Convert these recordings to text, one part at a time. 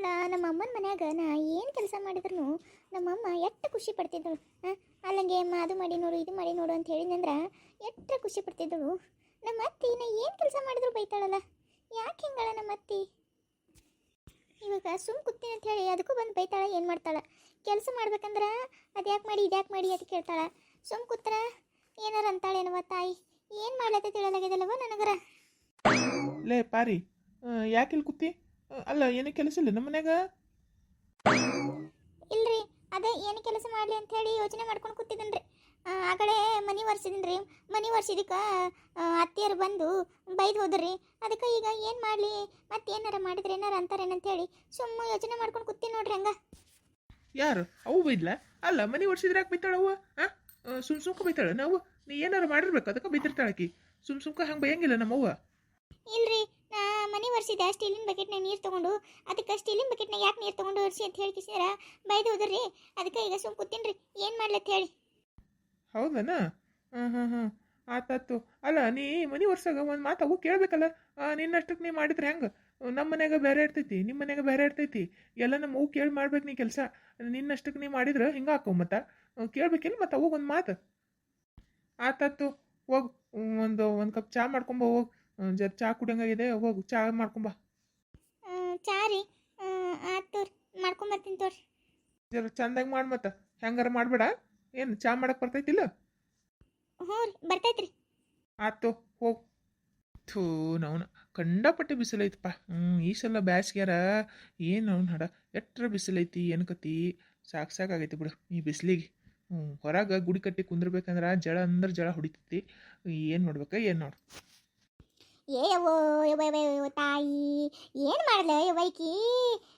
ಅಲ್ಲ ನಮ್ಮ ಅಮ್ಮನ ಮನ್ಯಾಗ ನಾ ಏನು ಕೆಲಸ ಮಾಡಿದ್ರು ನಮ್ಮಮ್ಮ ಎಷ್ಟು ಖುಷಿ ಪಡ್ತಿದ್ದಳು. ಹಾಂ ಅಲ್ಲಂಗೆ ಅಮ್ಮ ಅದು ಮಾಡಿ ನೋಡು, ಇದು ಮಾಡಿ ನೋಡು ಅಂತ ಹೇಳಿದಂದ್ರೆ ಎಷ್ಟು ಖುಷಿ ಪಡ್ತಿದ್ದಳು. ನಮ್ಮ ಅತ್ತಿ ನಾ ಏನು ಕೆಲಸ ಮಾಡಿದ್ರು ಬೈತಾಳಲ್ಲ. ಯಾಕೆ ಹಿಂಗಳ ನಮ್ಮ ಅತ್ತಿ? ಇವಾಗ ಸುಮ್ ಕೂತೀನಿ ಅಂತ ಹೇಳಿ ಅದಕ್ಕೂ ಬಂದು ಬೈತಾಳೆ, ಏನು ಮಾಡ್ತಾಳೆ? ಕೆಲಸ ಮಾಡ್ಬೇಕಂದ್ರೆ ಅದ್ಯಾಕೆ ಮಾಡಿ ಇದ್ಯಾಕೆ ಮಾಡಿ ಅಂತ ಕೇಳ್ತಾಳೆ. ಸುಮ್ ಕೂತ್ರ, ಏನಾರ ಅಂತಾಳೇನವ ತಾಯಿ? ಏನು ಮಾಡ್ಲತ್ತ ತಿಳಿಯಲಾಗ್ಯದಲ್ಲವ ನನಗರ? ಲೇ ಪಾರಿ ಯಾಕೆ ಇಲ್ಲಿ ಕೂತಿ? ಅಲ್ಲ ಏನು ಕೆಲಸ ಇಲ್ಲ ನಮ್ಮ ಮನ್ಯಾಗ? ಇಲ್ರಿ ಅದೇ ಏನು ಕೆಲಸ ಮಾಡಲಿ ಅಂತ ಹೇಳಿ ಯೋಚನೆ ಮಾಡ್ಕೊಂಡು ಕೂತಿದ್ದೀನಿ ಆ ಕಡೆ ಮನಿ ರೀ ಮನಿ ಒರ್ಸಿದಕ್ಕೆ ಅತ್ತಿಯರು ಬಂದು ಬೈದು ಹೋದ್ರಿ. ಅದಕ್ಕೆ ಈಗ ಏನು ಮಾಡಲಿ? ಮತ್ತೆ ಏನಾರ ಮಾಡಿದ್ರೆ ಏನಾರ ಅಂತಾರೇನಂತ ಹೇಳಿ ಸುಮ್ಮ ಯೋಚನೆ ಮಾಡ್ಕೊಂಡು ಕೂತೀನಿ ನೋಡ್ರಿ ಹಂಗ. ಯಾರು? ಅವು ಬೈದ್ಲ? ಅಲ್ಲ ಮನೆ ಯಾಕೆ ಬೈತಾಳ ಅವ ಸುಮ್ ಸುಮ್ಕ ಬೈತಾಳ ನಾವು ನೀ ಏನಾರ ಮಾಡಿರ್ಬೇಕು ಅದಕ್ಕೆ ಬೈತಿರ್ತಾಳಕಿ ಸುಮ್ ಸುಮ್ಕ ಹಂಗೆ ಬೈಯಂಗಿಲ್ಲ ನಮ್ಮವ್ವ. ಇಲ್ರಿ ಒರ್ಸಿದೆ ಸ್ಟೀಲಿನ ಬಕೆಟ್ನಾಗ ನೀರು ತೊಗೊಂಡು, ಅದಕ್ಕೆ ಸ್ಟೀಲಿನ ಬಕೆಟ್ನಾಗ ಯಾಕೆ ನೀರು ತೊಗೊಂಡು ಒರೆಸಿ ಅಂತ ಹೇಳಿ ಕಿಸಿದ್ರ ಬೈದು ಹೋದ್ರಿ, ಅದಕ್ಕೆ ಈಗ ಸುಮ್ ಕೂತೀನ್ರಿ, ಏನು ಮಾಡ್ಲತ್ತ ಹೇಳಿ. ಹೌದನ? ಹಾಂ ಹಾಂ ಹಾಂ ಆತಾತು. ಅಲ್ಲ, ನೀ ಮನೆ ವರ್ಷಾಗ ಒಂದು ಮಾತು ಅವು ಕೇಳ್ಬೇಕಲ್ಲ? ನಿನ್ನಷ್ಟಕ್ಕೆ ನೀ ಮಾಡಿದ್ರೆ ಹೆಂಗೆ? ನಮ್ಮ ಮನ್ಯಾಗ ಬೇರೆ ಇರ್ತೈತಿ ನಿಮ್ಮ ಮನ್ಯಾಗ ಬೇರೆ ಇರ್ತೈತಿ. ಎಲ್ಲ ನಮ್ಮ ಅವು ಕೇಳಿ ಮಾಡ್ಬೇಕು ನೀ ಕೆಲಸ. ನಿನ್ನಷ್ಟಕ್ಕೆ ನೀ ಮಾಡಿದ್ರೆ ಹಿಂಗೆ ಹಾಕೋ ಮತ್ತೆ? ಕೇಳ್ಬೇಕಿಲ್ಲ ಮತ್ತು ಅವಾಗ ಒಂದು ಮಾತು? ಆತಾತು. ಹೋಗು, ಒಂದು ಒಂದು ಕಪ್ ಚಾ ಮಾಡ್ಕೊಂಬ ಹೋಗು. ಜರ ಚಾ ಕುಡಿಯಂಗಾಗಿದೆ ಹೋಗು ಚಾ ಮಾಡ್ಕೊಂಬಾ ಚಾ ರೀ. ಆತು ಮಾಡ್ಕೊಂಬರ್ತೀನಿ ತೋರಿ. ಜರ ಚಂದಾಗಿ ಮಾಡಿ ಮತ್ತೆ ಹೆಂಗಾರ ಮಾಡಬೇಡ ಏನು ಚಾ ಮಾಡಕ್ಕೆ ಬರ್ತೈತಿಲ್ಲ? ಹ್ಞೂ ರೀ ಬರ್ತೈತ್ರಿ. ಆತು ಹೋಗು. ಥೂ ನವನ ಕಂಡಪಟ್ಟೆ ಬಿಸಿಲೈತಪ್ಪ. ಹ್ಞೂ ಈ ಸಲ ಬ್ಯಾಸ್ಗ್ಯಾರ ಏನು ಅವ್ನ ಹಡ ಎಟ್ರ ಬಿಸಿಲೈತಿ ಏನು ಕತಿ ಸಾಕು ಸಾಕಾಗೈತಿ ಬಿಡು ಈ ಬಿಸಿಲಿಗೆ. ಹ್ಞೂ ಹೊರಗೆ ಗುಡಿ ಕಟ್ಟಿ ಕುಂದ್ರಬೇಕಂದ್ರೆ ಜಳ ಅಂದ್ರೆ ಜಳ ಹೊಡಿತೈತಿ. ಏನು ಮಾಡ್ಬೇಕು ಏನು ನೋಡು. ಏ ಯವ್ವೋ ತಾಯಿ ಏನು ಮಾಡಲ? ಯವ್ವೈಕಿ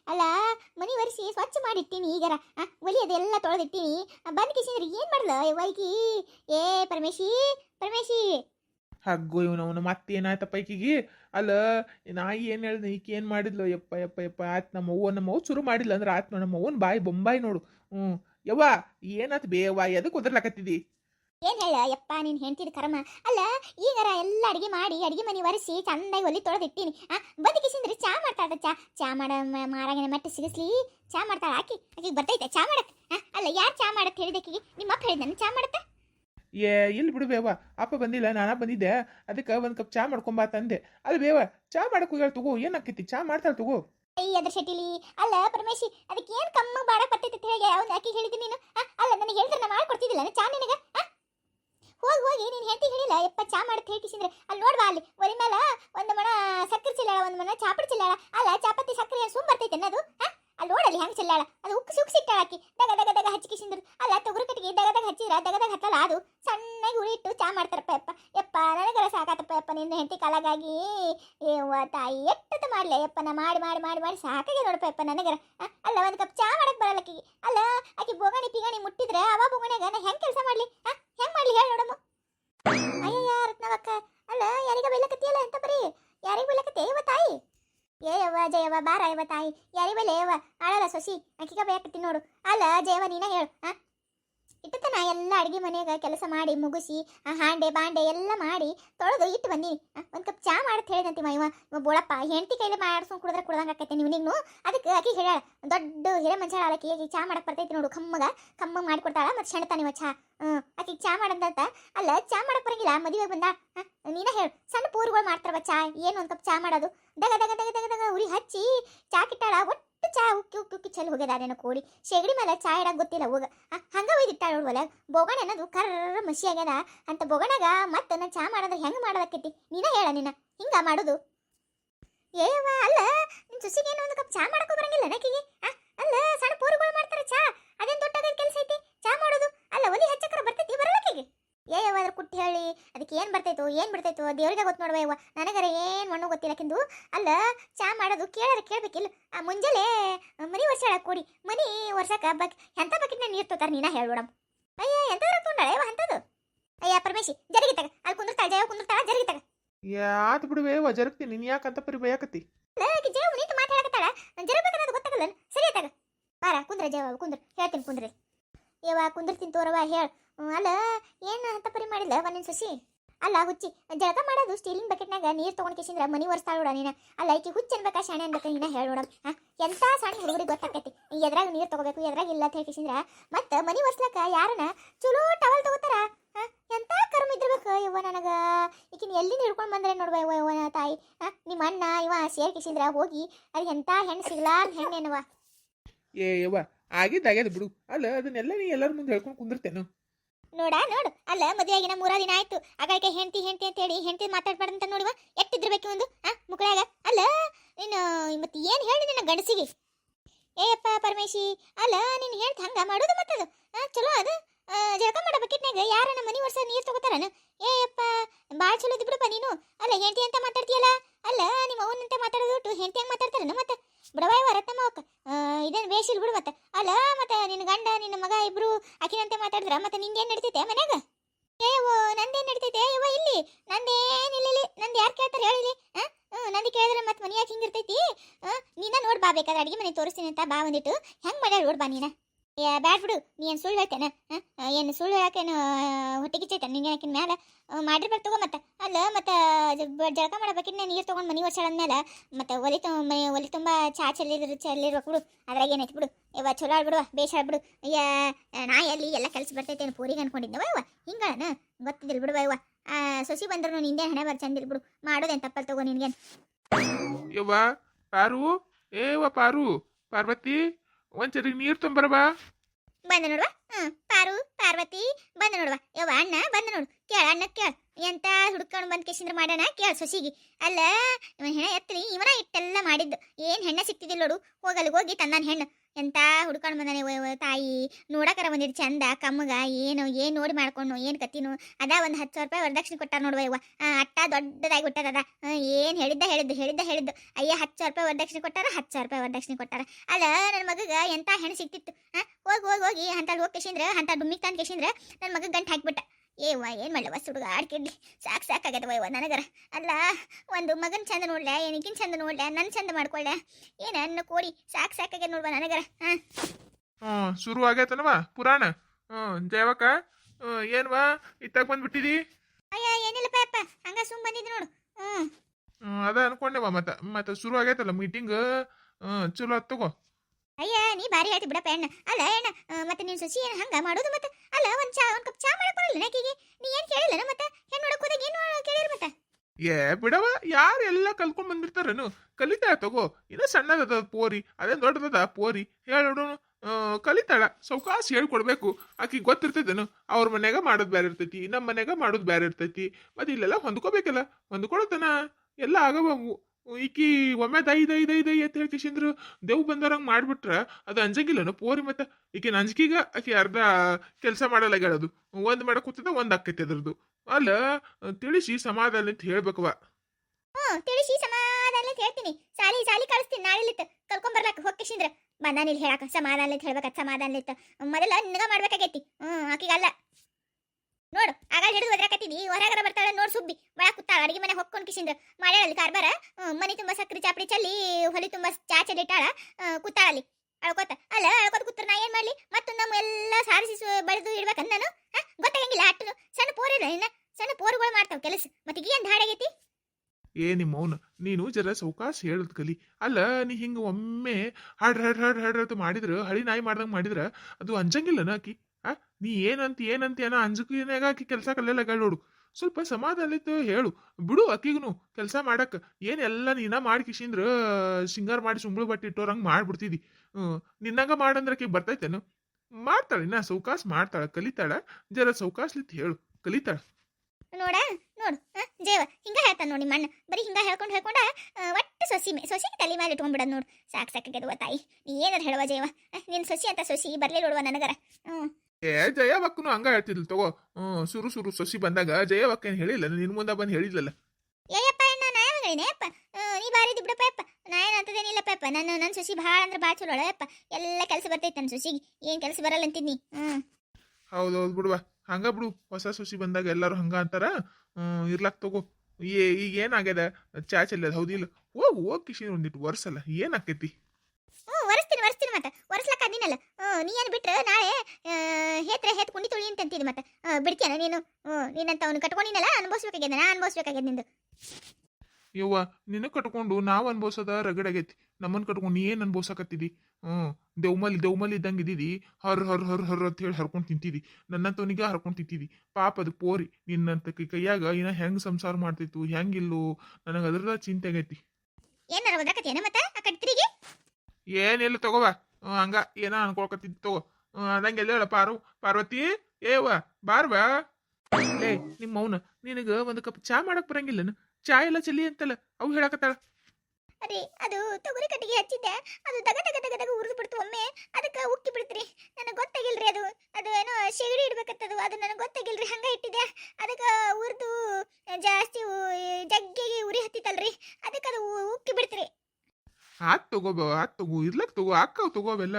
ಅಲ್ಲ ಮನೆ ಒರೆಸಿ ಸ್ವಚ್ಛ ಮಾಡಿಟ್ಟಿನಿ ಈಗ ಆ, ಒಲಿ ಅದೆಲ್ಲ ತೊಳೆದಿಟ್ಟಿನಿ. ಬಂದು ಕಿಸಿದ್ರೆ ಏನು ಮಾಡಲ? ಯವ್ವೈಕಿ ಏ ಪರಮೇಶಿ ಪರಮೇಶಿ. ಹಗ್ಗು ಇವನವನು ಮತ್ತೆ ಏನಾಯ್ತಪ್ಪ ಈಕಿಗೆ? ಅಲ್ಲ ನಾಯಿ ಏನು ಹೇಳ್ದೆ ಈಕೆ ಏನು ಮಾಡಿದ್ಲು? ಯಪ್ಪ ಯಪ್ಪ ಯಪ್ಪ ಆಯ್ತು ನಮ್ಮ ಅವ್ವ ನಮ್ಮ ಅವ್ವ ಶುರು ಮಾಡಿಲ್ಲ ಅಂದ್ರೆ ಆಯ್ತು ನಮ್ಮ ಅವ್ವನ ಬಾಯಿ ಬೊಂಬಾಯಿ ನೋಡು. ಹ್ಞೂ ಯವ್ವ ಏನಾಯ್ತು ಬೇವ ಎದಕ್ಕೆ ಒದರ್ಲಾಕತ್ತಿದಿ ಏನು ಹೇಳ? ಯಪ್ಪ ನೀನು ಹೆಂಡ್ತಿದ ಕರ್ಮ. ಅಲ್ಲ ಈಗರ ಎಲ್ಲ ಅಡಿಗೆ ಮಾಡಿ ಅಡಿಗೆ ಮನೆ ಒರೆಸಿ ಚಂದಾಗಿ ಒಲಿ ತೊಳೆದಿಟ್ಟಿನಿ. ಆ ಬಂದು ಕಿಸಿಂದ್ರೆ ಚಾ ಮಾಡ್ತಾಳ ಚಾ. ಚಾ ಮಾಡ ಮಾರಾಗನ ಮಟ್ಟ ಸಿಗಿಸ್ಲಿ. ಚಾ ಮಾಡ್ತಾಳ ಆಕಿ ಆಕಿಗೆ ಬರ್ತೈತೆ. ಚಾ ಮಾಡಕ್. ಅಲ್ಲ ಯಾರು ಚಾ ಮಾಡಕ್ ಹೇಳಿದಕ್ಕಿಗೆ ನಿಮ್ಮ ಅಪ್ಪ ಹೇಳಿದ ಚಾ ಮಾಡತ್ತ? ಏ ಇಲ್ಲಿ ಬಿಡು ಬೇವ. ಅಪ್ಪ ಬಂದಿಲ್ಲ ನಾನಾ ಬಂದಿದ್ದೆ. ಅದಕ್ಕೆ ಒಂದು ಕಪ್ ಚಾ ಮಾಡ್ಕೊಂಬಾ ತಂದೆ. ಅದು ಬೇವ ಚಾ ಮಾಡಕ್ ಹೋಗ್ಯಾಳ ತಗೋ. ಏನಾಕೈತಿ ಚಾ ಮಾಡ್ತಾಳ ತಗೋ. ಐ ಅದ್ರ ಶೆಟ್ಟಿಲಿ. ಅಲ್ಲ ಪರಮೇಶಿ ಅದಕ್ಕೆ ಏನು ಕಮ್ಮಿ ಬಾಡ ಬರ್ತೈತೆ ಹೇಳಿ ಅವ್ನು ಆಕಿ ಹೇಳಿದ್ದೀನಿ ನೀನು? ಅಲ್ಲ ನನಗೆ ಹೇಳಿದ್ರೆ ನಾ ಮಾಡ್ಕೊಡ್ತಿದ್ದಿಲ್ಲ. ಚಾ ನಿನಗೆ? ಹೋಗಿ ಹೋಗಿ ನೀನು ಹೆಂಡತಿ ಹೇಳಿಲ್ಲ? ಯಪ್ಪ ಚಾ ಮಾಡಿ ಹೇಳ್ತಿಸಿದ್ರೆ ಅಲ್ಲಿ ನೋಡ್ವಾ ಅಲ್ಲಿ ಒಲೆ ಮೇಲೆ ಒಂದು ಮಣ ಸಕ್ಕರೆ ಚಿಲ್ಲಾಳ ಒಂದು ಮಣ ಚಾಪಡಿ ಚಿಲ್ಲಾಳ. ಅಲ್ಲ ಚಾಪತ್ತಿ ಸಕ್ಕರೆ ಸುಮ್ ಬರ್ತೈತೆ ಅನ್ನೋದು ಆ, ಅಲ್ಲಿ ನೋಡಲ್ಲಿ ಹೆಂಗೆ ಚಿಲ್ಲಾಳ? ಅದು ಉಕ್ಕಿಸಿ ಇಟ್ಟಾಳ ಆಕಿ. ದಗ ದಗ ದಗ ಹಚ್ಕಿಸಿಂದ್ರು ಅಲ್ಲ ತೊಗರು ಕಟ್ಟಿಗೆ ದಗ ದಗ ಹಚ್ಚಿರ ದಗ ದಗ ಹತ್ತಲ್ಲ ಅದು? ಸಣ್ಣಗೆ ಉರಿಟ್ಟು ಚಾ ಮಾಡ್ತಾರಪ್ಪ ಯಪ್ಪ. ಯಪ್ಪ ನನಗರ ಸಾಕಾತಪ್ಪ ಯಪ್ಪ ನಿನ್ನ ಹೆಂಡತಿ ಕಾಲಾಗಾಗಿ. ಏವ್ವ ತಾಯಿ ಎಟ್ಟದ ಮಾಡ್ಲೆ ಯಪ್ಪ ನಾ ಮಾಡಿ ಮಾಡಿ ಮಾಡಿ ಮಾಡಿ ಸಾಕಾಗೆ ನೋಡಪ್ಪ ಯಪ್ಪ ನನಗರ. ಅಲ್ಲ ಒಂದು ಕಪ್ ಚಾ ಮಾಡಕ್ಕೆ ಬರಲ್ಲ ಅಲ್ಲ ಆಕಿ ಬೋಗಣಿ ಪಿಗಣಿ ಮುಟ್ಟಿದ್ರೆ ಅವ ಬೋಗಣ್ಯಾಗ ನಾ ಹೆಂಗ್ ಕೆಲಸ ಮಾಡ್ಲಿ ಆ ಹೆಂಗ್ ಮಾಡ್ಲಿ ಹೇಳಿ ನೋಡಮ್ಮ ಅಯ್ಯಯ್ಯ ರತ್ನವಕ್ಕ ಅಲ್ಲ ಯಾರಿಗ ಬೈಲಕತ್ತಿಯಲ್ಲ ಎಂತ ಬರೀ ಯಾರಿಗ ಬೈಲಕತ್ತೆ ಯವ್ವ ತಾಯಿ ಏ ಯವ್ವ ಬಾರ ಯವ್ವ ತಾಯಿ ಯವ್ವ? ಆಳಲ್ಲ ಸೊಸಿ. ಅಕ್ಕಿಗ ಬೇಕಟ್ಟಿ ನೋಡು ಅಲ್ಲ ಜೇವ ನೀನ ಹೇಳು ಆ? ಇಟ್ಟತನ ಎಲ್ಲ ಅಡಿಗೆ ಮನೆಯಾಗ ಕೆಲಸ ಮಾಡಿ ಮುಗಿಸಿ ಹಾಂಡೆ ಬಾಂಡೆ ಎಲ್ಲ ಮಾಡಿ ತೊಳೆದು ಇಟ್ಟು ಬಂದೀನಿ ಒಂದು ಕಪ್ ಚಾ ಮಾಡತ್ ಹೇಳಿದಂತಿ ಇವ ಇವ ಬೋಳಪ್ಪ, ಹೆಂಡತಿ ಕೈಲಿ ಮಾಡಿಸ್ಕೊಂಡು ಕುಡಿದ್ರೆ ಕುಡ್ದಂಗೆ ಆಕೈತೆ ನೀವು ನೀನು ಅದಕ್ಕೆ ಆಕಿ ಹೇಳ ದೊಡ್ಡ ಹಿರೇ ಮಂಜಾಳ ಆಳಕಿ ಆಕಿ ಚಾ ಮಾಡಕ್ ಬರ್ತೈತಿ ನೋಡು, ಕಮ್ಮಗ, ಕಮ್ಮಗ್ ಮಾಡಿಕೊಡ್ತಾಳ ಮತ್ತೆ ಶಣತಾನ ಇವ ಚಾ. ಹ್ಞೂ ಆಕಿಗೆ ಚಾ ಮಾಡಂತ ಅಲ್ಲ, ಚಾ ಮಾಡಕ್ ಬರಂಗಿಲ್ಲ ಮದುವೆ ಬಂದ ನೀನ ಹೇಳು, ಸಣ್ಣ ಪೂರ್ಗಳು ಮಾಡ್ತಾರವ ಚಾ, ಏನು ಒಂದು ಕಪ್ ಚಾ ಮಾಡೋದು? ದಗ ದಗ ದಗ ದಗ ದಗ, ಉರಿ ಹಚ್ಚಿ, ಚಾ ಕಿಟ್ಟಾಳ, ಒಟ್ಟು ಚಾ ಉಕ್ಕಿ ಉಕ್ಕಿ ಉಕ್ಕಿ ಚೆಲ್ಲಿ ಹೋಗ್ಯದಾರೇನೋ ಕೋಡಿ ಶೇಗಡಿ ಮೇಲೆ ಚಾ ಇಡಕ್ಕೆ ಗೊತ್ತಿಲ್ಲ ಹೋಗ. ಹಂಗ ಒಯ್ದಿಟ್ಟಾಳ ನೋಡ್ವಲ್ಲ ಬೋಗಣೆ ಅನ್ನೋದು ಕರ್ರ ಮಸಿ ಆಗ್ಯದ. ಅಂತ ಬೋಗಣಾಗ ಮತ್ತೆ ನಾ ಚಾ ಮಾಡೋದ್ರೆ ಹೆಂಗೆ ಮಾಡೋದಕ್ಕೈತಿ ನೀನ ಹೇಳ ನಿನ್ನ. ಹಿಂಗ ಮಾಡೋದು. ಏವ ಅಲ್ಲ, ನಿನ್ ಏನೋ ಒಂದು ಕಪ್ ಚಾ ಮಾಡಕ್ಕೂ ಬರಂಗಿಲ್ಲ ನಕಿಗೆ ಅಲ್ಲ ಸಣ್ಣ ಪೂರುಗಳು ಮಾಡ್ತಾರೆ ಚಾ ಅದೇನ್ ದೊಡ್ಡ ಕೆಲಸ ಐತಿ ಚಾ ಮಾಡೋದು ಅಲ್ಲ ಒಲಿ ಹಚ್ಚಕ್ರ ಬರ್ತೈತಿ ಬರಲ್ಲಕ್ಕಿಗೆ ಏಯವ್ವ ಅದ್ರ ಕುಟ್ಟಿ ಹೇಳಿ ಅದಕ್ಕೆ ಏನ್ ಬರ್ತೈತೋ ಏನ್ ಬಿಡ್ತೈತೋ ದೇವ್ರಿಗೆ ಗೊತ್ತು ನೋಡುವ ಯವ್ವ ನನಗರ ಏನ್ ಮಣ್ಣು ಗೊತ್ತಿಲ್ಲ ಕಿಂದು. ಅಲ್ಲ ಚಾ ಮಾಡೋದು ಕೇಳಾರ ಕೇಳಬೇಕಿಲ್ಲ. ಆ ಮುಂಜಾನೆ ಮನಿ ವರ್ಷ ಕೊಡಿ. ಮನಿ ವರ್ಷಕ್ಕ ಬಕ್ ಎಂತ ಬಕೆಟ್ನ ನೀರು ತೋತಾರ ನೀನ ಹೇಳ್ಬಿಡಮ್ ಅಯ್ಯ ಎಂತ ತೊಗೊಂಡಳೆ ಯವ್ವ ಅಂತದು ಅಯ್ಯ ಪರಮೇಶಿ ಜರಿಗೆ ತಗ. ಅಲ್ಲಿ ಕುಂದಿರ್ತಾಳ ಜಯ ಕುಂದಿರ್ತಾಳ ಜರಿಗೆ ತಗ. ಯಾತ್ ಬಿಡುವೆ ಬೇವ ಜರಗ್ತೀನಿ. ನೀನು ಯಾಕಂತ ಪರಿ ಬಯಕತ್ತಿ? ಜಯ ನಿಂತು ಮಾತಾಡಕತ್ತಾಳ ಜರಬೇಕನ್ನೋದು ಗೊತ್ತಾಗಲ್ಲ ಸರಿ ತಗ. ಬಾರ ಕುಂದ್ರ ಜಯ ಕುಂದ್ರ. ಹೇಳ್ತೀನಿ ಕುಂದ್ರಿ. ಯವ್ವ ಕುಂದಿರ್ತೀನಿ ತೋರವ ಹೇಳ. ಅಲ್ಲ ಏನು ಅಂತ ಪರಿ ಮಾಡಿಲ್ಲ ಒಂದಿನ ಸಸಿ? ಅಲ್ಲ ಹುಚ್ಚಿ ಜಳಕ ಮಾಡೋದು ಸ್ಟೀಲಿನ ಬಕೆಟ್ನಾಗ ನೀರು ತೊಗೊಂಡು ಕಿಸಿಂದ್ರ ಮನಿ ಒರೆಸ್ತಾಳ ನೋಡ ನೀನ. ಅಲ್ಲ ಐಕಿ ಹುಚ್ಚಿ ಅನ್ಬೇಕಾ ಶಾಣೆ ಅನ್ಬೇಕು ನೀನ ಹೇಳಿ ನೋಡಮ್. ಹಾ ಎಂತ ಸಣ್ಣ ಹುಡುಗರಿಗೆ ಗೊತ್ತಾಕೈತಿ ಎದ್ರಾಗ ನೀರು ತಗೋಬೇಕು ಎದ್ರಾಗ ಇಲ್ಲ ಅಂತ ಹೇಳ್ಕಿಸಿದ್ರ ಮತ್ತೆ ಮನಿ ಒರೆಸ್ಲಕ್ಕ ಯಾರನ? ಚಲೋ ಟವಲ್ ತಗೋತಾರ. ಹಾಂ ಎಂತ ಕರ್ಮ ಇದ್ದಿರ್ಬೇಕು ಇವ ನನಗ? ಈಕಿನ ಎಲ್ಲಿ ಹಿಡ್ಕೊಂಡು ಬಂದ್ರೆ ನೋಡುವ ಇವ ಇವನ ತಾಯಿ? ಆ, ನಿಮ್ಮ ಅಣ್ಣ ಇವ ಸೇರ್ಕಿಸಿದ್ರ ಹೋಗಿ ಅದು ಎಂತ ಹೆಣ್ಣು ಸಿಗ್ಲಾರ ಹೆಣ್ಣೆನವ ಏ ಯವ್ವ ಆಗಿದ್ದಾಗ್ಯದ ಬಿಡು. ಅಲ್ಲ ಅದನ್ನೆಲ್ಲ ನೀ ಎಲ್ಲರ ಮುಂದೆ ಹೇಳ್ಕೊಂಡು ಕುಂದಿರ್ತೇನು. ನೋಡ, ನೋಡು. ಅಲ್ಲ, ಮದುವೆ ಆಗಿನ ಮೂರ ದಿನ ಆಯ್ತು. ಆಗಾಕೆ ಹೆಂಡತಿ ಹೆಂಡತಿ ಅಂತ ಹೇಳಿ ಹೆಂಡತಿ ಮಾತಾಡ್ಬಾರ್ದಂತ ನೋಡುವ? ಎತ್ತಿದ್ರಬೇಕು ಒಂದು ಆ ಮುಕ್ಕಳಾಗ ಅಲ್ಲ, ನೀನು ಮತ್ತೆ ಏನು ಹೇಳಿ ನಿನ್ನ ಗಂಡಸಿಗೆ? ಏಯಪ್ಪ ಪರಮೇಶಿ, ಅಲ್ಲ, ನೀನು ಹೇಳ್ತ ಹಂಗ ಮಾಡೋದು ಮತ್ತದು? ಚಲೋ ಅದು. ಜಳಕ ಮಾಡೋ ಬಕೆಟ್ನಾಗ ಯಾರನ್ನ ಮನಿ ವರ್ಷ ನೀರು ತಗೋತಾರನ? ಏಯಪ್ಪ ಭಾಳ ಚಲೋ ಇದ್ಬಿಡಪ್ಪ ನೀನು. ಅಲ್ಲ, ಹೆಂಡತಿ ಅಂತ ಮಾತಾಡ್ತೀಯಲ್ಲ? ಅಲ್ಲ, ನಿಮ್ಮ ಅವನಂತ ಮಾತಾಡೋದು ಹೆಂಡತಿ ಹೆಂಗೆ ಮಾತಾಡ್ತಾರನ ಮತ್ತೆ? ಬಿಡವಾಯವ ರತ್ನಮ್ಮ ಅವಕ್ಕ ಇದೇನು ಬೇಸಿಲ್ ಬಿಡು ಮತ್ತೆ. ಅಲ್ಲ ಮತ್ತೆ ನಿನ್ನ ಗಂಡ ನಿನ್ನ ಮಗ ಇಬ್ರು ಆಕಿನಂತೆ ಮಾತಾಡಿದ್ರ ಮತ್ತೆ ನಿಂಗೇನು ನಡೀತೈತೆ ಮನ್ಯಾಗ? ಏ ಏವೋ ನಂದೇನ್ ನಡೀತೈತೆ? ಇವ ಇಲ್ಲಿ. ನಂದೇನು ಇಲ್ಲಿ ನಂದು ಯಾರು ಕೇಳ್ತಾರೆ ಹೇಳಿಲಿ ನಂದು ಕೇಳಿದ್ರೆ ಮತ್ತೆ ಮನ್ಯಾಗ ಹಿಂಗಿರ್ತೈತಿ ಆ, ನೀನ ನೋಡ್ ಬಾ ಬೇಕಾದ್ರೆ ಅಡಿಗೆ ಮನೆ ತೋರಿಸ್ತೀನಿ ಅಂತ ಬಾ ಬಂದಿಟ್ಟು ಹೆಂಗ್ ಮಾಡ್ಯಾಳ ನೋಡ್ಬಾ ನೀನ. ಬ್ಯಾಡ್ ಬಿಡು ನೀ ಏನು ಸುಳ್ಳು ಹೇಳ್ತೇನೆ ಏನು ಸುಳ್ಳು ಹೇಳಕ್ಕೇನು ಹೊಟ್ಟೆಗೆ ಚೈತ ನಿಂಗೆ ಆಕಿನ ಮ್ಯಾಲ? ಬರ್ ತಗೋ ಮತ್ತೆ. ಅಲ್ಲ ಮತ್ತೆ ಜಳಕ ಮಾಡಬೇಕಿನ್ನ ನೀರ್ ತೊಗೊಂಡು ಮನೆ ವರ್ಷ ಅಂದ್ಮೇಲೆ ಮತ್ತೆ ಒಲಿ ಮನೆ ಒಲಿ ತುಂಬ ಚಾ ಚೆಲ್ಲಿದ್ರು ಚೆಲ್ಲಿರ್ಬೇಕು ಬಿಡು. ಅದ್ರಾಗ ಏನೈತಿ ಬಿಡು. ಇವ ಚಲೋ ಆಡ್ಬಿಡುವ ಬೇಷ ಆಡ್ಬಿಡು ಅಯ್ಯ ನಾ ಎಲ್ಲಿ ಎಲ್ಲ ಕೆಲಸ ಬರ್ತೈತೆ ಏನು ಪೂರಿಗೆ ಅನ್ಕೊಂಡಿದ್ದವ ಇವ ಹಿಂಗಳನ ಗೊತ್ತಿದ್ದಿಲ್ಲ ಬಿಡುವ ಆ, ಸೊಸಿ ಬಂದ್ರು ನಿಂದೆ ಹಣೆ ಬರ್ ಚಂದಿಲ್ ಬಿಡು. ಮಾಡೋದೇನು ತಪ್ಪಲ್ ತಗೋ ನಿನ್ಗೇನು? ಯವ್ವ ಪಾರು? ಏವ ಪಾರು? ಪಾರ್ವತಿ? ಒಂಚರಿಗೆ ನೀರು ತುಂಬರವಾ ಬಂದ ನೋಡುವ? ಪಾರು, ಪಾರ್ವತಿ, ಬಂದ ನೋಡುವ? ಯವ್ವ ಅಣ್ಣ, ಬಂದ ನೋಡು. ಕೇಳ, ಅಣ್ಣ ಕೇಳ. ಎಂತ ಹುಡ್ಕೊಂಡು ಬಂದ್ ಕೇಸಿಂದ್ರ ಮಾಡೋಣ? ಕೇಳ ಸೊಸಿಗೆ. ಅಲ್ಲ ಇವನ್ ಹೆಣ ಎತ್ತಲಿ ಇವನ ಇಟ್ಟೆಲ್ಲ ಮಾಡಿದ್ದು. ಏನ್ ಹೆಣ್ಣ ಸಿಕ್ತಿದಿಲ್ಲ ನೋಡು? ಹೋಗಲ್ಲಿ ಹೋಗಿ ತಂದಾನ ಹೆಣ್ಣು. ಎಂತ ಹುಡ್ಕೊಂಡು ಬಂದಾನೆ ತಾಯಿ? ನೋಡಕರ ಬಂದಿದ್ದು ಚಂದ, ಕಮ್ಮಗ, ಏನು ಏನು ನೋಡಿ ಮಾಡ್ಕೊಂಡು ಏನು ಕತ್ತಿನು? ಅದ ಒಂದು ಹತ್ತು ಸಾವಿರ ರೂಪಾಯಿ ವರದಕ್ಷಿಣೆ ಕೊಟ್ಟಾರ ನೋಡುವ ಇವ ಅಟ್ಟ ದೊಡ್ಡದಾಗಿ ಹುಟ್ಟದ ಏನು ಹೇಳಿದ್ದ ಹೇಳಿದ್ದು ಹೇಳಿದ್ದ ಹೇಳಿದ್ದು. ಅಯ್ಯ, ಹತ್ತು ಸಾವಿರ ರೂಪಾಯಿ ವರದಕ್ಷಿಣೆ ಕೊಟ್ಟಾರ, ಹತ್ತು ಸಾವಿರ ರೂಪಾಯಿ ವರದಕ್ಷಿಣೆ ಕೊಟ್ಟಾರ. ಅಲ್ಲ ನನ್ನ ಮಗಗ ಎಂತ ಹೆಣ್ಣು ಸಿಕ್ತಿತ್ತು? ಹೋಗಿ ಹೋಗಿ ಹೋಗಿ ಅಂತ ಹೋಗಿ ಕೇಶಿಂದ್ರ ಅಂತ ಡುಮ್ಮಿಗೆ ತಂದು ಕೇಶಿಂದ್ರ ನನ್ನ ಮಗ ಗಂಟು ಹಾಕ್ಬಿಟ್ಟ. ಏವ ಏನು ಮಾಡವ ಸುಡುಗ ಆಡ್ಕಿಡ್ಲಿ. ಸಾಕು ಸಾಕಾಗ್ಯದವ ಇವ ನನಗರ. ಅಲ್ಲ ಒಂದು ಮಗನ ಚಂದ ನೋಡ್ಲೆ ಏನಕ್ಕಿನ ಚಂದ ನೋಡ್ಲೆ ನನ್ನ ಚಂದ ಮಾಡ್ಕೊಳ್ಳೆ ಏನು ಅನ್ನ ಕೋಡಿ ಸಾಕು ಸಾಕಾಗ್ಯದ ನೋಡ್ವ ನನಗರ ಹಾಂ. ಹ್ಞೂ ಶುರು ಆಗೈತಲ್ವ ಪುರಾಣ? ಹ್ಞೂ ಜಯವಕ್ಕ ಏನ್ವಾ ಇತ್ತಾಗ ಬಂದ್ಬಿಟ್ಟಿದಿ? ಅಯ್ಯ ಏನಿಲ್ಲಪ್ಪ ಅಪ್ಪ ಹಂಗ ಸುಮ್ ಬಂದಿದ್ದು ನೋಡು ಹ್ಞೂ ಅದ ಅನ್ಕೊಂಡೆವ ಮತ್ತೆ ಮತ್ತೆ ಶುರು ಆಗೈತಲ್ಲ ಮೀಟಿಂಗ್ ಹ್ಞೂ ಚಲೋ ಆತ್ ತಗೋ. ಅಯ್ಯ, ನೀ ಬಾರಿ ಹೇಳ್ತಿ ಬಿಡಪ್ಪ ಅಣ್ಣ. ಅಲ್ಲ ಅಣ್ಣ ಮತ್ತೆ ನೀನು ಸೊಸಿ ಏನು ಹಂಗ ಮಾಡೋದು ಮತ್ತೆ? ಅಲ್ಲ, ಒಂದು ಚಾ, ಒಂದು ಕಪ್ ಚಾ ಮಾಡ್ಕೊಳ್ಳಲ್ಲ ಬರಲ್ಲ ನೀ ಏನು ಕೇಳಿಲ್ಲ ಮತ್ತೆ? ಹೆಣ್ಣು ನೋಡಕ್ ಹೋದಾಗ ಏನು ಕೇಳಿರ್ ಮತ್ತೆ? ಏ, ಬಿಡವ ಯಾರು ಎಲ್ಲ ಕಲ್ಕೊಂಡ್ ಬಂದಿರ್ತಾರನು? ಕಲಿತಾಳ ತಗೋ. ಇನ್ನ ಸಣ್ಣದದ ಪೋರಿ, ಅದೇ ದೊಡ್ಡದದ ಪೋರಿ. ಹೇಳೋಣ ಕಲಿತಾಳ, ಸೌಕಾಸ್ ಹೇಳ್ಕೊಡ್ಬೇಕು. ಆಕಿ ಗೊತ್ತಿರ್ತೈತೇನು? ಅವ್ರ ಮನ್ಯಾಗ ಮಾಡೋದು ಬೇರೆ ಇರ್ತೈತಿ ನಮ್ಮ ಮನ್ಯಾಗ ಮಾಡೋದು ಬೇರೆ ಇರ್ತೈತಿ. ಮತ್ತೆ ಇಲ್ಲೆಲ್ಲ ಹೊಂದ್ಕೋಬೇಕಲ್ಲ, ಹೊಂದ್ಕೊಳತನ? ಎಲ್ಲ ಆಗಬವು ಈಕಿ ಒಮ್ಮೆ ದೈ ದೈ ದೈ ದೈ ಅಂತ ಹೇಳ್ಕಿಸಿಂದ್ರು ದೇವ್ ಬಂದವ್ರಂಗ್ ಮಾಡ್ಬಿಟ್ರ ಅದು ಅಂಜಂಗಿಲ್ಲನು? ಪೋರಿ ಮತ್ತೆ. ಈಕಿನ ಅಂಜಿಕೆಗ ಆಕಿ ಅರ್ಧ ಕೆಲಸ ಮಾಡಲ್ಲ ಹೇಳೋದು ಒಂದ್ ಮಾಡಕ್ಕೆ ಕೂತದ ಒಂದ್ ಆಕೈತಿ ಅದ್ರದ್ದು. ಅಲ್ಲ, ತಿಳಿಸಿ ಸಮಾಧಾನ ಅಂತ ಹೇಳ್ಬೇಕವ ಹ್ಞೂ, ತಿಳಿಸಿ ಸಮಾಧಾನ ಅಂತ ಹೇಳ್ತೀನಿ. ಸಾಲಿ ಸಾಲಿ ಕಳಿಸ್ತೀನಿ ನಾಳೆಲಿತ್ತು ಕಲ್ಕೊಂಡ್ ಬರ್ಲಾಕ ಹೋಗ್ಕಿಸಿಂದ್ರ ಬಂದಾನ ಇಲ್ಲಿ ಹೇಳಾಕ. ಸಮಾಧಾನ ಅಂತ ಹೇಳ್ಬೇಕ, ಸಮಾಧಾನ ಇತ್ತು ಮೊದಲ ನಿನಗ ಮಾಡ್ಬೇಕಾಗೈತಿ. ಹ್ಞೂ, ಆಕಿಗಲ್ಲ. ನೋಡು ಆಗ ಹಿಡಿದು ನೀ ಹೊರಗರ ಬರ್ತಾಳೆ ನೋಡ್ ಸುಬ್ಬಿ. ಒಳ ಕುತ್ತಾಳ ಅಡಿಗೆ ಮನೆ ಹೊಕ್ಕೊಂಡ್ ಕಿಸಿಂದ ಮಾಡ್ಯಾಳಲ್ಲಿ ಕಾರ್ಬಾರ ಮನೆ ತುಂಬಾ ಸಕ್ಕರೆ ಚಾಪಡಿ ಚಲ್ಲಿ, ಹೊಲಿ ತುಂಬಾ ಚಾ ಇಟ್ಟಾಳ ಕುತ್ತಾಳಲ್ಲಿ ಅಳ್ಕೋತ, ಅಲ್ಲ, ಅಳ್ಕೋತ ಕೂತ್ರ ನಾ ಏನ್ ಮಾಡ್ಲಿ? ಮತ್ತು ನಮ್ಮ ಎಲ್ಲ ಸಾರಿಸಿ ಬಳಿದು ಇಡ್ಬೇಕಂದ ನಾನು ಗೊತ್ತಾಗಂಗಿಲ್ಲ ಅಟ್ಟು ಸಣ್ಣ ಪೋರಿಲ್ಲ ಇನ್ನ ಸಣ್ಣ ಪೋರುಗಳು ಮಾಡ್ತಾವ ಕೆಲಸ. ಮತ್ತೆ ಏನ್ ಧಾಡಾಗೈತಿ ಏ, ನಿಮ್ಮ ಮೌನ ನೀನು ಜರ ಸೌಕಾಸ್ ಹೇಳದ್ ಕಲಿ. ಅಲ್ಲ, ನೀ ಹಿಂಗ ಒಮ್ಮೆ ಹಾಡ್ ಹಾಡ್ ಹಾಡ್ ಹಾಡ್ ಮಾಡಿದ್ರ, ಹಳಿ ನಾಯಿ ಮಾಡ್ದಂಗ ಮಾಡಿದ್ರ, ಅದು ಅಂಜಂಗಿಲ್ಲನ ಆಕಿ? ಆ, ನೀ ಏನಂತ ಏನಂತ ಏನೋ ಅಂಜಕಿನಾಗ ಆಕಿ ಕೆಲಸ ಕಲ್ಲೆಲ್ಲ ನೋಡು. ಸ್ವಲ್ಪ ಸಮಾಧಾನಲಿತ್ತು ಹೇಳು. ಬಿಡು ಅಕ್ಕಿಗೂ ಕೆಲಸ ಮಾಡಕ್ಕೆ ಏನೆಲ್ಲ ನೀನ ಮಾಡಿ ಕಿಶಿಂದ್ರ, ಸಿಂಗಾರ ಮಾಡಿ ಸುಂಬಳು ಬಟ್ಟೆ ಹಂಗೆ ಮಾಡ್ಬಿಡ್ತಿದಿ. ಹ್ಮ್, ನಿನ್ನಂಗ ಮಾಡಂದ್ರೆ ಆಕಿ ಬರ್ತೈತೇನು? ಮಾಡ್ತಾಳೆ, ಇನ್ನ ಸೌಕಾಸ್ ಮಾಡ್ತಾಳೆ, ಕಲಿತಾಳೆ. ಜರ ಸೌಕಾಸ್ಲಿತ್ ಹೇಳು, ಕಲಿತಾಳೆ. ನೋಡ, ನೋಡು ಜೇವ, ಹಿಂಗ ಹೇಳ್ತಾನ ನೋಡಿ ಮಣ್ಣ ಬರೀ ಹಿಂಗ ಹೇಳ್ಕೊಂಡು ಹೇಳ್ಕೊಂಡ ಒಟ್ಟು ಸೊಸಿ ಮೇ ಸೊಸಿಗೆ ತಲೆ ಮೇಲೆ ಇಟ್ಕೊಂಡ್ಬಿಡೋದು ನೋಡು. ಸಾಕು ಸಾಕಾಗ್ಯದವ ತಾಯಿ ನೀ ಏನಾರು ಹೇಳುವ ಜೇವ. ನಿನ್ನ ನಿನ್ ಸೊಸಿ ಅಂತ ಸೊಸಿ ಬರ್ಲಿ ನೋಡುವ ನನಗರ. ಹ್ಞೂ ಏ ಜಯವಕ್ಕನು ಹಂಗ ಹೇಳ್ತಿದ್ಲು ತಗೋ. ಹ್ಮ್ ಸುರು ಸುರು ಸೊಸಿ ಬಂದಾಗ ಜಯವಕ್ಕ ಏನ್ ಹೇಳಿಲ್ಲ ನಿನ್ ಮುಂದೆ ಬಂದು ಹೇಳಿದ್ಲಲ್ಲ. ಏಯಪ್ಪ ಅಣ್ಣ ನಾ ಯಾವಾಗ ಹೇಳಿನೆ ಅಪ್ಪ ನೀ ಬಾರಿ ಬಿಡಪ್ಪ ಅಪ್ಪ ನಾ ಏನು ಅಂತದೇನಿಲ್ಲಪ್ಪ ಅಪ್ಪ ನನ್ನ ನನ್ನ ಸೊಸಿ ಭಾಳ ಅಂದ್ರೆ ಭಾಳ ಚಲೋ ಅಪ್ಪ ಎಲ್ಲ ಕೆಲಸ ಬರ್ತೈತೆ ನನ್ನ ಸೊಸಿಗೆ. ಏನು ಕೆಲಸ ಬರಲ್ಲ ಅಂತೀನಿ ಹ್ಞೂ ಹೌದೌದು ಬಿಡುವ. ಹಂಗ ಬಿಡು ಹೊಸ ಸೊಸಿ ಬಂದಾಗ ಎಲ್ಲರೂ ಹಂಗ ಅಂತಾರ. ಹ್ಮ್ ಇರ್ಲಾಕ್ ತಗೋ. ಏ ಈಗ ಏನಾಗ್ಯದ ಚಾ ಚೆಲ್ಲದ ಹೌದಿಲ್ಲ. ಓ ಓ ಕಿಶಿ ಒಂದಿಟ್ಟು ವರ್ಷಲ್ಲ ಏನಾಕೈತಿ ಹ್ಞೂ ಒರೆಸ್ತೀನಿ ಒರೆಸ್ತೀನಿ ಮತ್ತೆ. ಒರೆಸ್ಲಕ್ಕ ಅದಿನಲ್ಲ ಹ್ಞೂ ನೀ ಏನು ಬಿಟ್ರೆ ನಾಳೆ ಹೇತ್ರ ಹೇತ್ ಕುಂಡಿ ತುಳಿ ಅಂತಿದ್ದೆ ಮತ್ತೆ. ಬಿಡ್ತೀಯನ ನೀನು? ಹ್ಞೂ ನೀನಂತ ಅವನು ಕಟ್ಕೊಂಡಿನಲ್ಲ ಅನ್ಭವಿಸ್ಬೇಕಾಗ್ಯದ ನಾ ಅನ್ಭವಿಸ್ಬೇಕಾಗ್ಯದ ನಿಂದು. ಯವ್ವ ನಿನ್ನ ಕಟ್ಕೊಂಡು ನಾವು ಅನ್ಭವಿಸೋದ ರಗಡಾಗೈತಿ. ನಮ್ಮನ್ ಕಟ್ಕೊಂಡು ನೀ ಏನು ಅನ್ಭವಿಸಕತ್ತಿದಿ? ಹ್ಮ್ ದೇವ್ಮಲ್ಲಿ ದೇವ್ಮಲ್ಲಿ ಇದ್ದಂಗ ಇದ್ದಿದಿ? ಹರ್ ಹರ್ ಹರ್ ಹರ್ ಅಂತ ಹೇಳಿ ಹರ್ಕೊಂಡು ತಿಂತಿದಿ. ನನ್ನಂತವನಿಗೆ ಹರ್ಕೊಂಡು ತಿಂತಿದಿ. ಪಾಪ ಅದು ಪೋರಿ. ನಿನ್ನಂತ ಕೈ- ಕೈಯಾಗ ಇನ್ನ ಹೆಂಗ್ ಸಂಸಾರ ಮಾಡ್ತಿತ್ತು? ಹೆಂಗಿಲ್ಲೋ? ನನಗೆ ಅದ್ರದ ಚಿಂತೆ ಆಗೈತಿ. ಏನಾರ ಮತ್ತ ಏನಿಲ್ಲ ತಗೋವಾ ಹಂಗ ಏನ ಅನ್ಕೊಳ್ಕತ್ತಿತ್ತು ತಗೋ. ಅದಂಗೆಲ್ಲ ಹೇಳ ಪಾರು, ಪಾರ್ವತಿ? ಏವ, ಬಾರ್ವಾ? ಏ, ನಿಮ್ಮ ಮೌನ ನಿನಗ ಒಂದು ಕಪ್ ಚಾ ಮಾಡಕ್ ಬರಂಗಿಲ್ಲನ? ಚಾ ಎಲ್ಲ ಚಲಿ ಅಂತಲ್ಲ, ಅವು ಹೇಳಕತ್ತಾಳ. ಅರೆ, ಅದು ತೊಗರಿ ಕಟ್ಟಿಗೆ ಹಚ್ಚಿದ್ದೆ. ಅದು ದಗ ದಗ ದಗ ದಗ ಉರಿದು ಬಿಡ್ತು ಒಮ್ಮೆ. ಅದಕ್ಕೆ ಉಕ್ಕಿ ಬಿಡ್ತ್ರಿ. ನನಗೆ ಗೊತ್ತಾಗಿಲ್ರಿ ಅದು. ಅದು ಏನೋ ಶೇಗಡಿ ಇಡ್ಬೇಕತ್ತದು. ಅದು ನನಗೆ ಗೊತ್ತಾಗಿಲ್ರಿ, ಹಂಗೆ ಇಟ್ಟಿದ್ದೆ. ಅದಕ್ಕೆ ಉರಿದು ಜಾಸ್ತಿ ಜಗ್ಗಿಗೆ ಉರಿ ಹತ್ತಿತ್ತಲ್ರಿ. ಅದಕ್ಕೆ ಅದು ಉಕ್ಕಿ ಬಿಡ್ತ್ರಿ. ಆತ್ ತಗೋಬ ಆತ್ ತಗೋ ಇರ್ಲಕ್ ತಗೋ ಅಕ್ಕವ್ ತಗೋವೆಲ್ಲ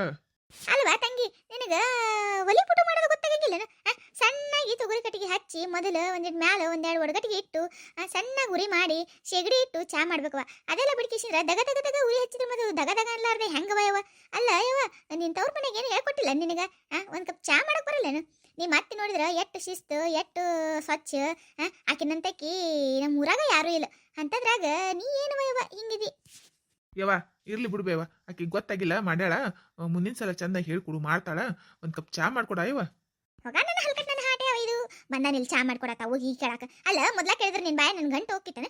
ಅಲ್ವಾ ತಂಗಿ? ನಿನಗ ಒಲಿ ಪುಟ ಮಾಡೋದು ಗೊತ್ತಾಗಂಗಿಲ್ಲ ಸಣ್ಣಾಗಿ ತೊಗರಿ ಕಟ್ಟಿಗೆ ಹಚ್ಚಿ ಮೊದಲು ಒಂದಿಟ್ಟು ಮ್ಯಾಲ ಒಂದೆರಡು ಒಡಗಟ್ಟಿಗೆ ಇಟ್ಟು ಆ, ಸಣ್ಣಗೆ ಉರಿ ಮಾಡಿ ಶೇಗಡಿ ಇಟ್ಟು ಚಾ ಮಾಡ್ಬೇಕವ ಅದೆಲ್ಲ ಬಿಡ್ಕಿಸಿದ್ರ ದಗ ದಗ ದಗ ಉರಿ ಹಚ್ಚಿದ್ರೆ ಮತ್ತೆ ದಗ ದಗ ಅನ್ಲಾರ್ದೆ ಹೆಂಗವ ಯವ ಅಲ್ಲ ಯವ ನಿನ್ ತವ್ರ ಮನೆಗೆ ಏನು ಹೇಳ್ಕೊಟ್ಟಿಲ್ಲ ನಿನಗ? ಒಂದು ಕಪ್ ಚಾ ಮಾಡಕ್ ಬರಲ್ಲೇನು ನೀ ಮತ್ತೆ ನೋಡಿದ್ರ ಎಷ್ಟು ಶಿಸ್ತು ಎಷ್ಟು ಸ್ವಚ್ಛ ಆಕಿನಂತಕಿ ನಮ್ಮ ಊರಾಗ ಯಾರೂ ಇಲ್ಲ. ಅಂತದ್ರಾಗ ನೀ ಏನು ಯವ ಹಿಂಗಿದಿ? ಯವ ಇರ್ಲಿ ಬಿಡ್ಬೇವ ಆಕಿ ಗೊತ್ತಾಗಿಲ್ಲ, ಮಾಡ್ಯಾಳ. ಮುಂದಿನ ಸಲ ಚಂದ ಹೇಳ್ಕೊಡು, ಮಾಡ್ತಾಳ. ಒಂದು ಕಪ್ ಚಾ ಮಾಡ್ಕೊಡ ಇವ. ಹೋಗ, ನನ್ನ ಹಲ್ಕಟ್ ನನ್ನ ಇದು ಬಂದ ನಿಲ್ ಚಾ ಮಾಡ್ಕೊಡಕ, ಹೋಗಿ ಈಗ ಕೇಳಾಕ. ಅಲ್ಲ, ಮೊದ್ಲ ಕೇಳಿದ್ರೆ ನಿನ್ ಬಾಯ ನನ್ ಗಂಟು ಹೋಗಿತ್ತನ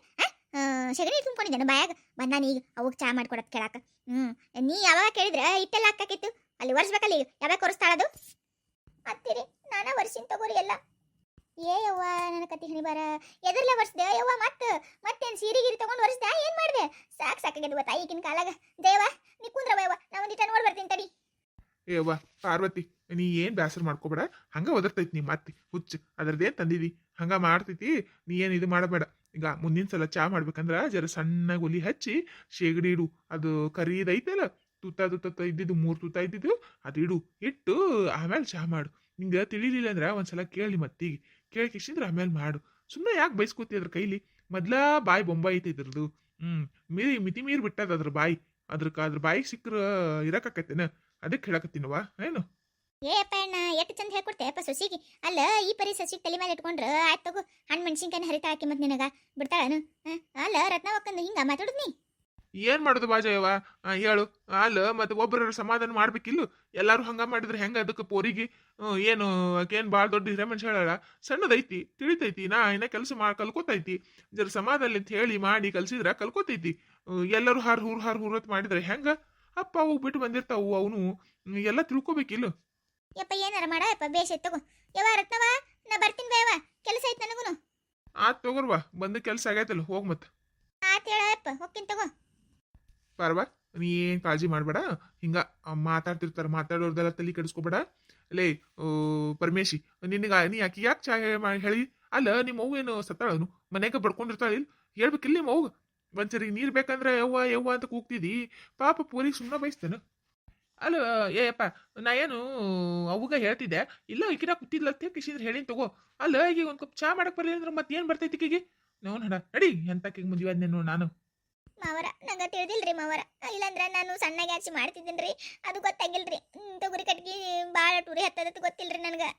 ಸಗಣಿ ತುಂಬ್ಕೊಂಡಿದ್ದೇನೆ ಬಾಯಾಗ? ಬಂದಾನ ಈಗ ಅವಾಗ ಚಾ ಮಾಡ್ಕೊಡತ್ ಕೇಳಾಕ. ಹ್ಮ್. ನೀ ಯಾವಾಗ ಕೇಳಿದ್ರ ಇಟ್ಟೆಲ್ಲ ಹಾಕಾಕಿತ್ತು ಅಲ್ಲಿ ಒರ್ಸ್ಬೇಕಲ್ಲ ಯಾವಾಗ ಕೊರಸ್ತಾಳದು? ಅತ್ತಿರಿ, ನಾನಾ ವರ್ಷಿನ ತಗೋರಿ ಎಲ್ಲ. ಏ ಯವ್ವ ನನ್ನ ಕತ್ತಿ ಹಣಿ ಬಾರ ಎದರ್ಲೆ ವರ್ಷದೆ ಯವ್ವ ಮತ್ತೆ, ಮತ್ತೇನ್ ಸೀರೆ ಗೀರಿ ತಗೊಂಡ್ ವರ್ಷದ ಏನು ಮಾಡ್ದೆ? ಸಾಕ್ ಸಾಕಾಗ್ಯದ ತಾಯಿಗಿನ ಕಾಲಾಗ. ದೇವ ನೀ ಕುಂದ್ರವ ಯವ್ವ. ನಾ ಒಂದಿಟ ನೋಡ್ ಬರ್ತೀನಿ, ತಡಿ. ಅವ್ವ ಪಾರ್ವತಿ, ನೀ ಏನು ಬ್ಯಾಸರ ಮಾಡ್ಕೋಬೇಡ. ಹಂಗ ಒದರ್ತೈತಿ ನೀ ಮತ್ತೆ ಹುಚ್ಚ ಅದರದೇ ತಂದಿದಿ. ಹಂಗ ಮಾಡ್ತೈತಿ, ನೀ ಏನು ಇದು ಮಾಡಬೇಡ. ಈಗ ಮುಂದಿನ ಸಲ ಚಾ ಮಾಡ್ಬೇಕಂದ್ರ ಜರ ಸಣ್ಣ ಗುಲಿ ಹಚ್ಚಿ ಶೇಗಡಿ ಇಡು. ಅದು ಕರಿದೈತಲ್ಲ, ತುತ್ತ ತುತ್ತ ಇದ್ದಿದ್ದು, ಮೂರ್ ತುತ್ತ ಇದ್ದಿದ್ದು ಅದು ಇಡು ಇಟ್ಟು ಆಮೇಲೆ ಚಹಾ ಮಾಡು. ನಿಂಗೆ ತಿಳಿಲಿಲ್ಲ ಅಂದ್ರೆ ಒಂದ್ಸಲ ಕೇಳಿ ಮತ್ತೀಗ. ಕೇಳಿ ಕಿಶಿಂದ್ರ ಆಮೇಲೆ ಮಾಡು. ಸುಮ್ಮನೆ ಯಾಕೆ ಬೈಸ್ಕೋತಿ ಅದ್ರ ಕೈಲಿ? ಮೊದ್ಲ ಬಾಯಿ ಬೊಂಬಾಯಿ ಐತಿ ಇದ್ರದ್ದು. ಹ್ಞೂ ಮೀರಿ ಮಿತಿ ಮೀರಿ ಬಿಟ್ಟದ ಅದ್ರ ಬಾಯಿ. ಅದ್ರ ಅದ್ರ ಬಾಯಿಗೆ ಸಿಕ್ಕ್ರ ಇರಕಾಕತ್ತೇನ ಅದಕ್ಕೆ ಹೇಳಕತ್ತೀನವ ಏನು? ಏ ಅಣ್ಣ, ಎಷ್ಟು ಚಂದ ಹೇಳ್ಕೊಡ್ತೆ ಅಪ್ಪ ಸೊಸಿಗೆ. ಅಲ್ಲ, ಈ ಪರಿ ಸಸಿ ತಲೆ ಮೇಲೆ ಇಟ್ಕೊಂಡ್ರೆ ಆಯ್ತು ತಗೋ. ಹಣ್ಣು ಮೆಣಸಿನ್ಕಾಯಿನ ಹಾಕಿ ಮತ್ತೆ ನಿನಗ. ಬಿಡ್ತಾಳನು? ಅಲ್ಲ ಅಲ್ಲ, ರತ್ನವಕ್ಕಂದು ಹಿಂಗ ಮಾತಾಡುದ್ ನೀ ಏನ್ ಮಾಡೋದು ಬಾಜಯವ ಆ, ಹೇಳು. ಅಲ್ಲ ಮತ್ತೆ ಒಬ್ಬರ ಸಮಾಧಾನ ಮಾಡ್ಬೇಕಿಲ್ಲ? ಎಲ್ಲರೂ ಹಂಗೆ ಮಾಡಿದ್ರೆ ಹೆಂಗ ಅದಕ್ಕೆ ಪೋರಿಗೆ? ಏನು ಆಕೇನ್ ಭಾಳ ದೊಡ್ಡ ಹಿರೇ ಮನುಷ್ಯ ಹೇಳ ಸಣ್ಣದೈತಿ ತಿಳಿತೈತಿ ನಾ ಇನ್ನ ಕೆಲಸ ಮಾಡಿ ಕಲ್ಕೋತೈತಿ. ಜರ ಸಮಾಧಾನ ಅಂತ ಹೇಳಿ ಮಾಡಿ ಕಲ್ಸಿದ್ರ ಕಲ್ಕೋತೈತಿ. ಎಲ್ಲರೂ ಹಾರ್ ಹೂರ್ ಹಾರ್ ಹೂರತ್ ಮಾಡಿದ್ರೆ ಹೆಂಗ? ಅಪ್ಪ ಅವು ಬಿಟ್ಟು ಬಂದಿರ್ತಾವು ಅವನು. ಎಲ್ಲ ತಿಳ್ಕೊಬೇಕಿಲ್ಲ? ಯಪ್ಪ ಏನಾರ ಮಾಡ ಯಪ್ಪ ಬೇಷ್ ತಗೋ. ಯವ್ವ ರತ್ನವ ನಾ ಬರ್ತೀನಿ ಬೇವ ಕೆಲಸ ಐತ್ ನನಗೂನು. ಆತ್ ತಗೋರ್ವಾ ಬಂದ ಕೆಲಸ ಆಗೈತಲ್ಲ ಹೋಗ್ ಮತ್ತೆ ಆತ್ ಹೇಳ ಯಪ್ಪ ಹೋಗ್ತೀನಿ ತಗೋ. ಪಾರ್ವಾ ನೀ ಏನ್ ಕಾಳಜಿ ಮಾಡ್ಬೇಡ. ಹಿಂಗ ಮಾತಾಡ್ತಿರ್ತಾರೆ, ಮಾತಾಡೋರ್ದೆಲ್ಲ ತಲೆ ಕೆಡಿಸ್ಕೊಬೇಡ. ಲೇ ಪರಮೇಶಿ, ನಿನಗ, ನೀ ಆಕೆ ಯಾಕೆ ಚಾ ಹೇಳಿ? ಅಲ್ಲ ನಿಮ್ಮ ಅವ್ವ ಏನು ಸತ್ತಾಳನು ಮನೆಗೆ ಬಡ್ಕೊಂಡಿರ್ತಾಳ ಇಲ್ಲಿ ಹೇಳ್ಬೇಕಿಲ್ಲ ನಿಮ್ಮ ಅವ್ಗ ಒಂದ್ಸರಿ ನೀರ್ ಬೇಕಂದ್ರೆ ಯವ್ವ ಯವ್ವ ಅಂತ ಕೂಗ್ತಿದಿ. ಪಾಪ ಪೂರಿಗೆ ಸುಮ್ಮನೆ ಬಯಸ್ತೇನೆ ಅಲ್ಲ ಏಯಪ್ಪ ನಾ ಏನು ಅವಾಗ ಹೇಳ್ತಿದ್ದೆ. ಇಲ್ಲ, ಈಕಿನ ಕೂತಿದ್ಲ ಅಂತ ಕಿಶಿಂದ್ರ ಹೇಳಿನ್ ತಗೋ. ಅಲ್ಲ ಈಗ ಒಂದು ಕಪ್ ಚಾ ಮಾಡಕ್ ಬರಲಿಲ್ಲ ಅಂದ್ರೆ ಮತ್ತೆ ಏನ್ ಬರ್ತೈತಿ ಕಿಗೆ ನೋನ್ ಹಡ ನಡಿ ಎಂತಕ್ಕೆ ಮದುವೆ ನೋಡು ನಾನು. ಮಾವರ ನಂಗ ತಿಳಿದಿಲ್ರಿ ಮಾವರ. ಇಲ್ಲಾಂದ್ರೆ ನಾನು ಸಣ್ಣಗೆ ಹಚ್ಚಿ ಮಾಡ್ತಿದ್ದೀನ್ರಿ. ಅದು ಗೊತ್ತಾಗಿಲ್ರಿ. ತೊಗರಿ ಕಟ್ಗಿ ಭಾಳ ಟೂರಿ ಹತ್ತದತ್ತು ಗೊತ್ತಿಲ್ರಿ ನನಗೆ.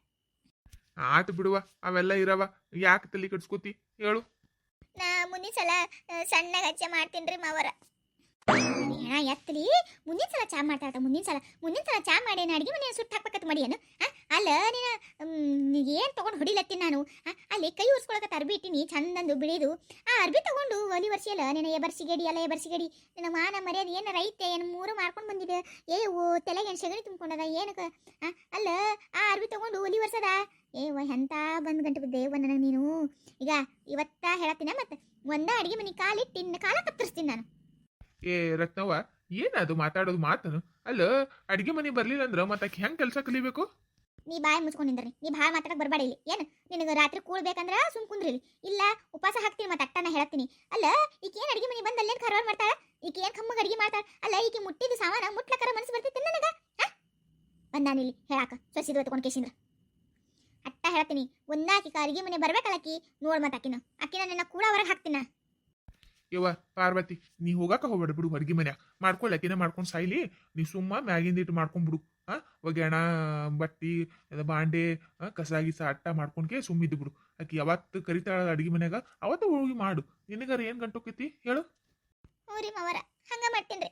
ಆತು ಬಿಡುವ ಅವೆಲ್ಲ ಇರವ. ಯಾಕೆ ತಲೆ ಕೆಡ್ಸ್ಕೊತಿ? ಹೇಳು. ನಾ ಮುಂದಿನ ಸಲ ಸಣ್ಣಗೆ ಹಚ್ಚೆ ಮಾಡ್ತೀನ್ರಿ ಮಾವರ. ಹೆಣ ಎತ್ತಲಿ? ಮುಂದಿನ ಸಲ ಚಾ ಮಾಡ್ತಾ ಮುಂದಿನ ಸಲ. ಮುಂದಿನ ಸಲ ಚಾ ಮಾಡಿ ಅಡಿಗೆ ಮನೆ ಸುಟ್ಟು ಹಾಕ್ಬೇಕತ್ ಮಾಡಿಯನು? ಆ, ಅಲ್ಲ, ನೀನು ಏನು ತಗೊಂಡು ಹೊಡಿಲತ್ತೀನಿ ನಾನು? ಅಲ್ಲಿ ಕೈ ಉರ್ಸ್ಕೊಳಕತ್ತ ಅರ್ಬಿ ಇಟ್ಟಿನಿ ಚಂದಂದು ಬಿಳಿದು. ಆ, ಅರ್ಬಿ ತಗೊಂಡು ಒಲಿ ವರ್ಷಿಯಲ್ಲ ನಿನ್ನ ಎಬರ್ಸಿಗೇಡಿ ಅಲ್ಲ ಎಬರ್ಸಿಗೇಡಿ ನಿನ್ನ ಮಾನ ಮರ್ಯಾದೆ ಏನಾರ ರೈತೆ, ಏನು ಮೂರು ಮಾಡ್ಕೊಂಡು ಬಂದಿದೆ ಏ, ಓ, ತಲೆಗೆ ಏನು ಸಗಣಿ ತುಂಬಿಕೊಂಡದ ಏನಕ್ಕೆ ಅಲ್ಲ, ಆ ಅರ್ಬಿ ತಗೊಂಡು ಒಲಿ ವರ್ಷದ ಏ ವ ಎಂತ ಬಂದ್ ಗಂಟೆ ಬಿದ್ದೆ ವ ನನಗೆ ನೀನು. ಈಗ ಇವತ್ತ ಹೇಳತ್ತೀನ ಮತ್ತೆ ಒಂದ ಅಡಿಗೆ ಮನೆ ಕಾಲಿಟ್ಟು ಇನ್ನು ಕಾಲ ಕತ್ತರಿಸ್ತೀನಿ ನಾನು. ಏ, ರತ್ನವ್ವ ಏನದು ಮಾತಾಡೋದು ಮಾತನು ಅಲ್ಲ, ಅಡಿಗೆ ಮನೆ ಬರ್ಲಿಲ್ಲ ಅಂದ್ರ ಮತ್ತೆ ಹೆಂಗ್ ಕೆಲಸ ಕಲಿಬೇಕು? ನೀ ಬಾಯಿ ಮುಚ್ಕೊಂಡಿದ್ರಿ ನೀ ಭಾಳ ಮಾತಾಡಕ್ ಬರಬೇಡ ಇಲ್ಲಿ. ಏನು? ನಿನಗೆ ರಾತ್ರಿ ಕೂಳ್ಬೇಕಂದ್ರ ಸುಮ್ ಕುಂದ್ರಿ ಇಲ್ಲಿ. ಇಲ್ಲ ಉಪವಾಸ ಹಾಕ್ತೀನಿ ಮತ್ತೆ ಅಟ್ಟನ ಹೇಳ್ತೀನಿ ಅಲ್ಲ ಈಕೆ ಏನು ಅಡಿಗೆ ಮನೆ ಬಂದು ಅಲ್ಲೇನು ಖರವಾರ್ ಮಾಡ್ತಾಳ? ಈಕೆ ಏನು ಕಮ್ಮಗ ಅಡಿಗೆ ಮಾಡ್ತಾಳ? ಅಲ್ಲ, ಈಕೆ ಮುಟ್ಟಿದ ಸಾಮಾನ ಮುಟ್ಲಕರ ಮನಸ್ಸು ಬರ್ತೈತಿ ನನಗ? ಬಂದಾನಿಲ್ಲಿ ಹೇಳಾಕ. ಸೊಸಿದು ಹೊತ್ಕೊಂಡು ಕೇಸಿಂದ್ರ. ಅಟ್ಟ ಹೇಳ್ತೀನಿ ಒಂದಾಕಿ ಅಡಿಗೆ ಮನೆ ಬರ್ಬೇಕಲ್ಲ ಆಕಿ? ನೋಡ್ ಮತ್ತೆ ಆಕಿನ. ಆಕಿನ ನನ್ನ ಕೂಡ ಹೊರಗೆ ಹಾಕ್ತೀನ. ಯವ್ವ, ಪಾರ್ವತಿ, ನೀ ಹೋಗಾಕ ಹೋಗ್ಬೇಡ ಬಿಡು ಅಡ್ಗೆ ಮನೆ ಮಾಡ್ಕೊಳ್ಳಿ ಆಕಿನ ಮಾಡ್ಕೊಂಡು ಸಾಯ್ಲಿ. ನೀ ಸುಮ್ಮ ಮ್ಯಾಗಿಂದ ಇಟ್ಟು ಮಾಡ್ಕೊಂಡ್ಬಿಡು ಆ ಒಗ್ಯಾಣ ಬಟ್ಟಿ ಬಾಂಡೆ ಕಸ ಗಿಸ ಅಟ್ಟ ಮಾಡ್ಕೊಂಡ್ಕೆ ಸುಮ್ಮಿದ್ದು ಬಿಡು. ಆಕಿ ಯಾವತ್ತು ಕರಿತಾಳ ಅಡಿಗೆ ಮನ್ಯಾಗ, ಅವತ್ತು ಹೋಗಿ ಮಾಡು. ನಿನಗಾರ ಏನ್ ಗಂಟೋಕೈತಿ ಹೇಳು. ಹ್ಞೂ ರೀ ಮಾವರ, ಹಂಗ ಮಾಡ್ತೀನಿ